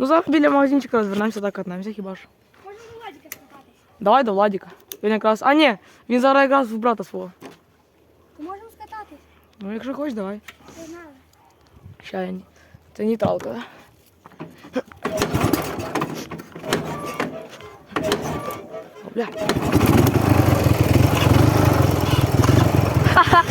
Ну зараз біля магазинчика розвернемося так катнемося хіба ж. Можна до Владіка скататись. Давай до Владіка. Він якраз. А ні, він зараз якраз в брата свого. То можемо скататись. Ну якщо хочеш, давай. Не знаю. Ща я ні. Це нейтралка, да? О, бля. Що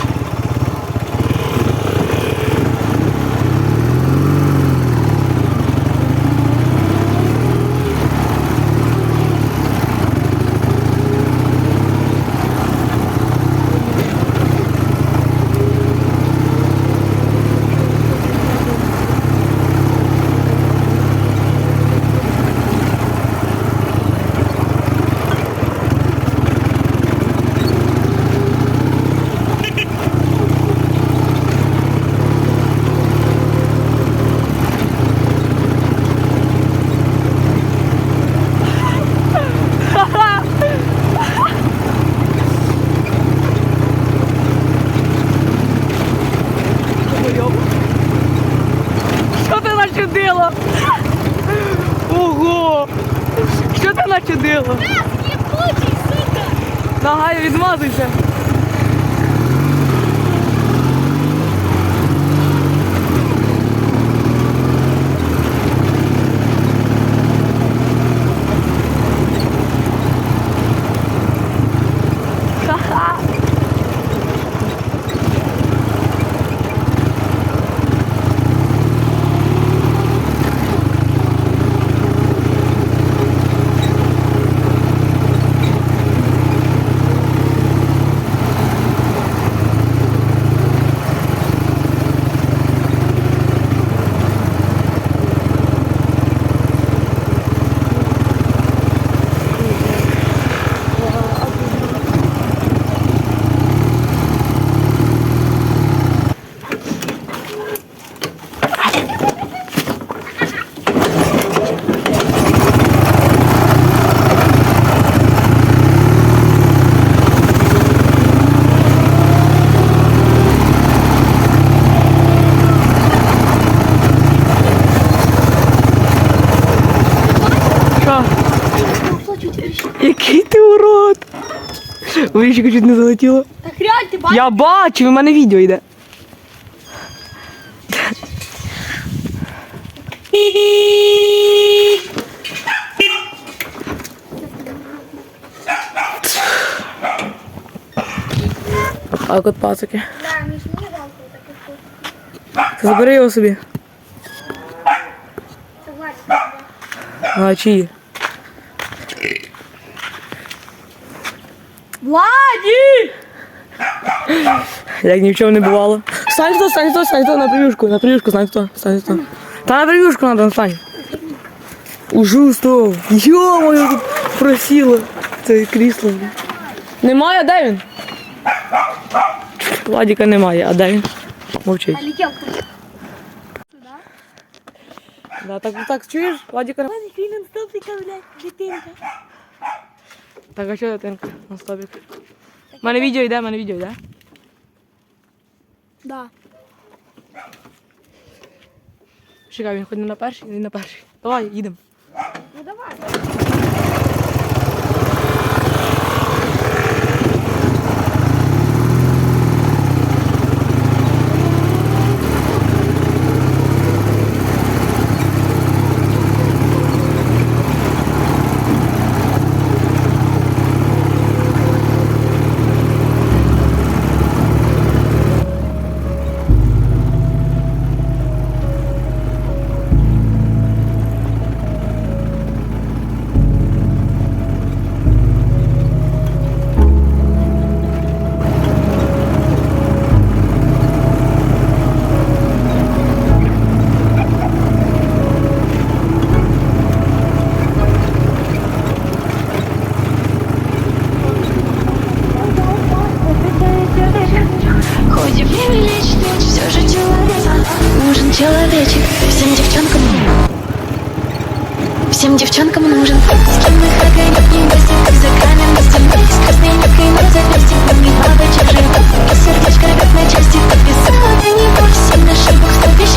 Вищика чуть не залетіло. Так реально, ти бачиш? Я бачу, в мене відео йде. А от пацики. Забери його собі. А чиї? Владі! Як ні в чому не бувало. Стань хто, стань хто, стань хто, на привюшку, на привюшку, стань хто, стань хто. Та на привюшку надо, стань. Ужу стов. Йо-моє, тут просіло. Це крісло. Немає, а де він? Владіка немає, а де він? Мовчить. Да, так, так, чуєш? Владіка. Владик, він стопика, блядь, дитинка. Так, а що дитинка? На стопік. У мене відео йде, у мене відео йде. Да. Чекай, він ходить на перший, він на перший. Давай, їдемо. Ну давай. Девчонкам нужен С кем их огонек не гасит Как за камень на С красной лепкой Как и бабочек живет И сердечко рвет на На шагах стопе С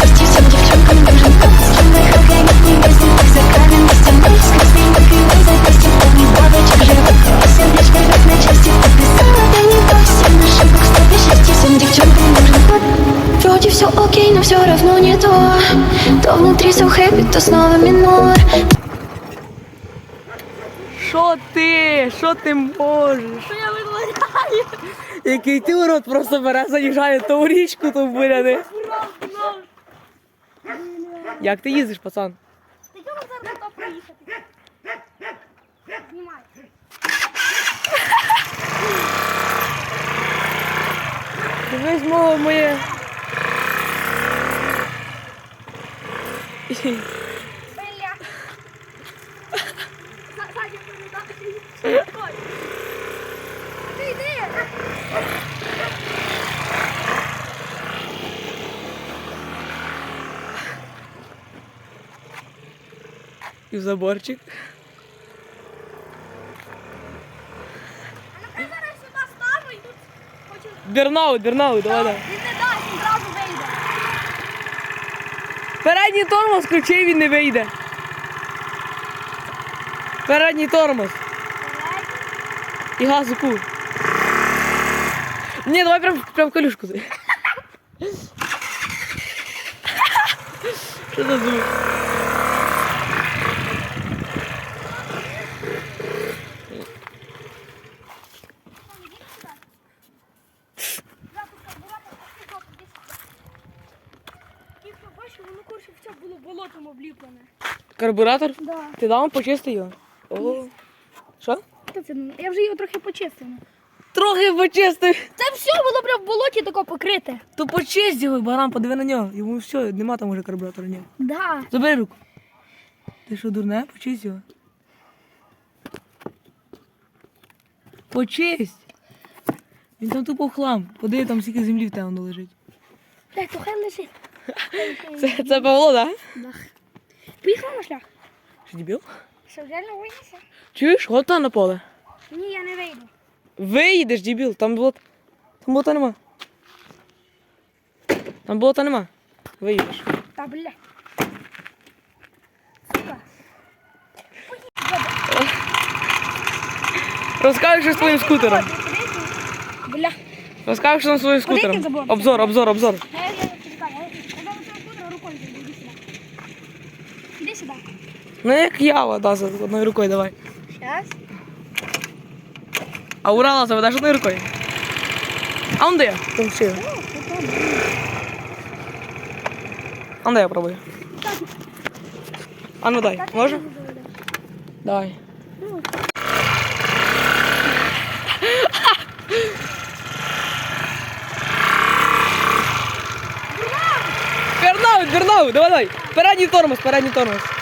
кем их огонек не гасит Как за камень на С красной лепкой на запястье Как и бабочек живет И сердечко рвет не бойся На Вроде все окей, но все равно не то. То внутри все хэппи, то снова минор. Що ти? Що ти можеш? Що я витворяю? Який ти урод просто бере, заїжджає то в річку, то в буряни. Як ти їздиш, пацан? Та йому зараз то проїхати. Знімай. Дивись, мало моє. Бля. Саді, Ой. Ти йди. І в заборчик. Бернаут, бернаут, давай, давай. Він не дасть, він зразу вийде. Передній тормоз включи, він не вийде. Передній тормоз. І газу ку. Ні, давай прям, прям колюшку. Що за звук? Карбуратор? Да. Ти дав почисти його? О. Що? Що це? Я вже його трохи почистив. Трохи почистив. Це все було прям в болоті тако покрите. То почисть його, баран, подиви на нього. Йому все, нема там уже карбуратора, ні. Да. Забери руку. Ти що, дурне? Почисть його. Почисть. Він там тупо в хлам. Подиви, там скільки землі в тебе воно лежить. Так, то хай лежить. Це, це Павло, так? Да? Поїхав на шлях. Що дебіл? Що не вийдеться? Чуєш? От там на поле. Ні, я не вийду. Виїдеш, дебіл, там болота. Там болота нема. Там болота нема. Виїдеш. Та бля. Сука. Розкажеш що з твоїм скутером. Бля. Розкажеш що з твоїм скутером. Обзор, обзор, обзор. Я, я, я, почекай, я, я зараз цього скутера рукою зайду, іди сюди. Іди сюди. Ну як ява, да, за одною рукою давай. Щас. А Урала заведеш одною рукою. А он де? Там ще. А де я пробую. А ну дай, може? Давай. Бернаут, бернаут, давай, давай. Передній тормоз, передній тормоз.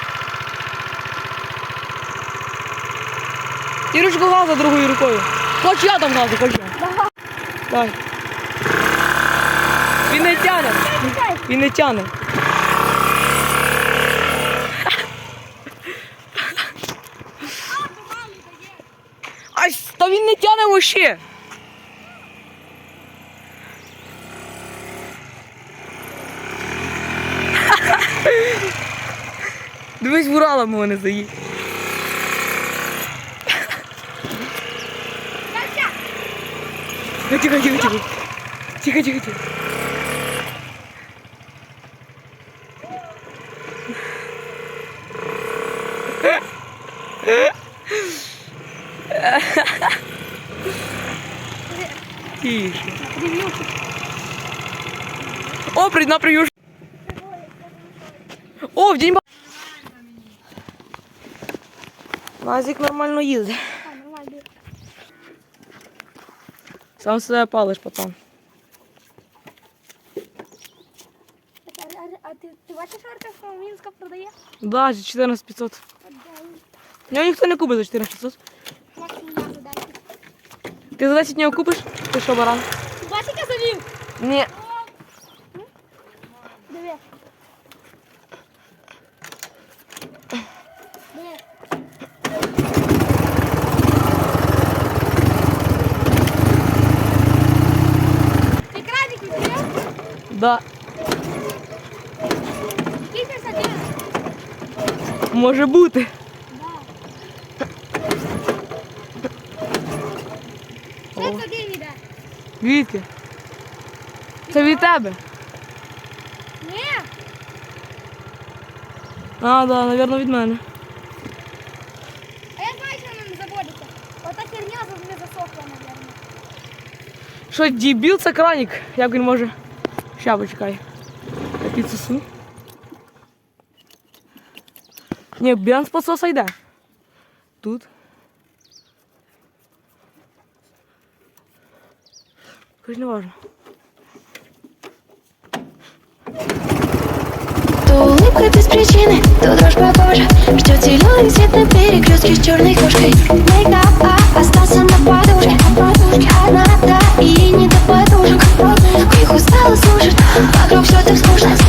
І ручку газа другою рукою. Хоч я там газу, хоч я. Давай. Він не тяне. Він не тяне. Ай, та він не тяне вообще. Дивись, в Урала мого не заїдь. Тихо, тихо, тихо, тихо. Тихо, тихо, тихо. Тише. О, на приюш. О, в день. Назик нормально їздить. А, нормально. Сам себе палиш, пацан. Так, А, а, а ти, ти бачиш, Арка, що Мінська продає? Да, за 14 500. От, Нього ніхто не купить за 14 500. да, Максимум я за 10. Ти за 10 нього купиш? Ти що, баран? Бачиш, я завів? Ні. Да. Скільки садив? Може бути. Що садив іде? Звідки? Це від тебе. Ні. А, да, напевно, від мене. А я знаю, що вона не заводиться. Ота херня завжди засохла, мабуть. Що, дебіл, це кранік. Як він може? Ща, почекай. Я підсосу. Ні, без пососа йде. Тут. Хоч не важно. Причины, то дрожь по коже Ждет зеленый свет на перекрестке с черной кошкой. Мейкап а, остался на подушке. Одна, да, и не до подушек. Их устала слушать, вокруг все так скучно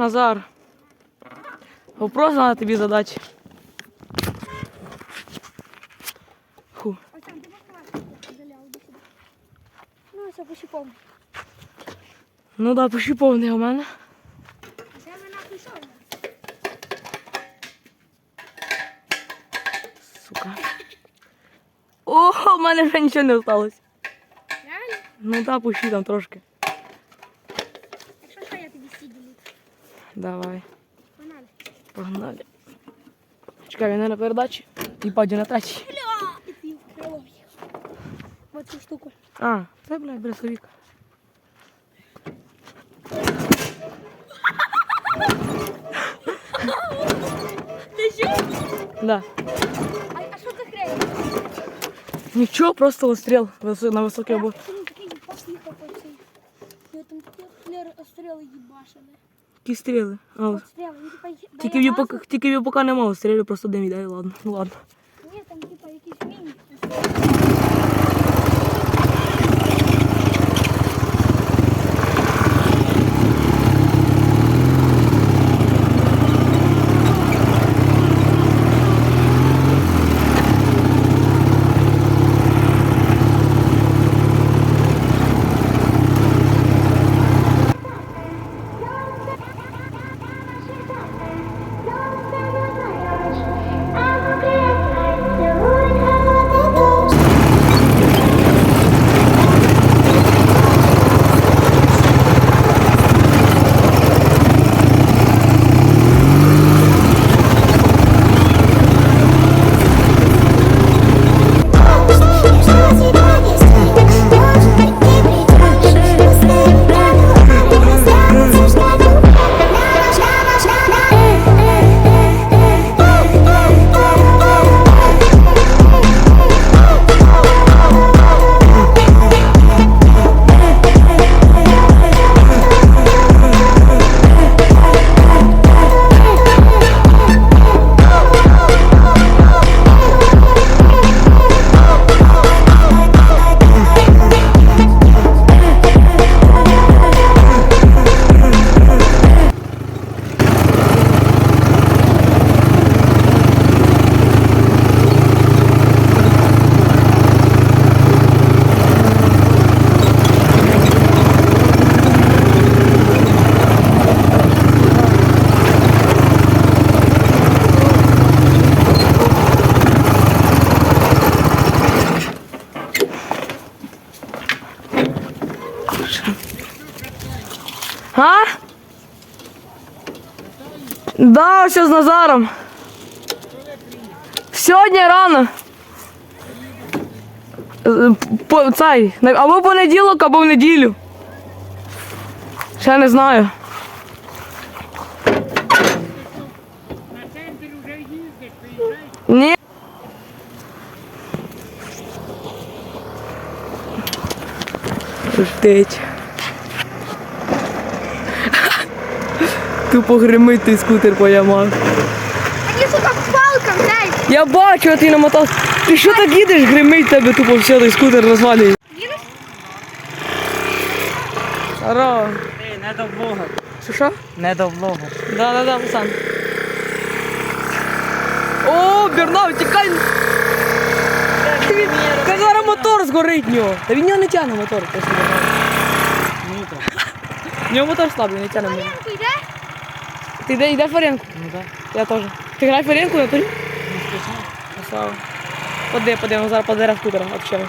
Назар? Вопрос треба тобі задати. Фу. Ну, все, пощупав. Ну да, почти повний у мене. Це вона пішов. Сука. О, у мене вже нічого не осталось. Реально? Ну да, пущи там трошки. Давай, Погнали. погнали. Чекай, він на передачі і паді на третій. Бля, і ти вкрило їх. Вот цю штуку. А, це, блядь, бресовик. Ти що? Да. А, а що це хрень? Нічого, просто остріл вис- на високий обо. Він такий поїхав по цій. Я там такі флери стріли їбашили. Які стріли. А, От типа їх- тільки в поки, газу. тільки в поки нема стріли просто дим іде, ладно. Ну ладно. Ні, там типа якісь міні. Да, все з Назаром. Сьогодні рано. Е, По, цей, або понеділок, або в неділю. Ще не знаю. Ні. Ждеть. Тупо гримить той скутер по ямах. Они, сука, палка, блядь. Я бачу, а ти намотав. Ти що так їдеш, гримить тебе тупо все, той скутер розвалює. Їдеш? Ей, не до влога. Що що? Не до влога. Да, да, да, пацан. О, Бернав, тікай! Та зараз мотор згорить в нього. Та він нього не тягне мотор. просто Бернав. В нього мотор слабий, не тягне. мотор. Ти йде? Ти йде, йде фаренку? Ну так. Я теж. Ти грай фаренку на турі? Красава. Поди, поди, ми зараз по дерев скутера общаємо.